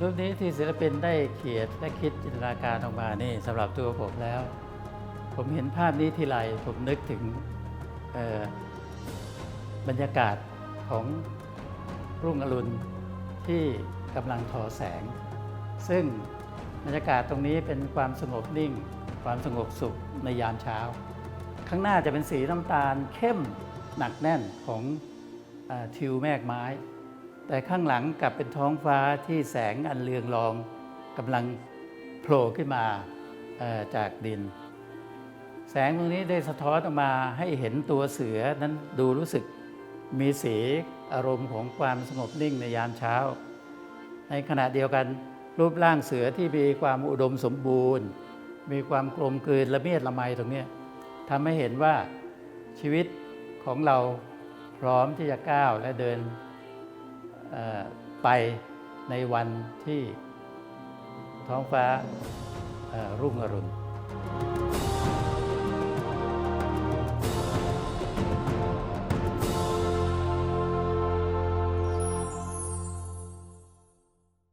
รูปนี้ที่ศิลปินได้เขียนและคิดจินตนาการออกมานี่สำหรับตัวผมแล้ว ผมเห็นภาพนี้ทีไรผมนึกถึงบรรยากาศของรุ่งอรุณที่กำลังทอแสง ซึ่งบรรยากาศตรงนี้เป็นความสงบนิ่ง ความสงบสุขในยามเช้า ข้างหน้าจะเป็นสีน้ำตาลเข้มหนักแน่นของอทิวแมกไม้ แต่ข้างหลังกลับเป็นท้องฟ้าที่แสงอันเรืองรองกำลังโผล่ขึ้นมาจากดิน แสงตรงนี้ได้สะท้อนออกมาให้เห็นตัวเสือนั้นดูรู้สึกมีสีอารมณ์ของความสงบนิ่งในยามเช้า ในขณะเดียวกันรูปร่างเสือที่มีความอุดมสมบูรณ์ มีความกลมกลืนละเมียดละไมตรงนี้ทำให้เห็นว่าชีวิตของเราพร้อมที่จะก้าวและเดิน ไปในวันที่ท้องฟ้ารุ่งอรุณ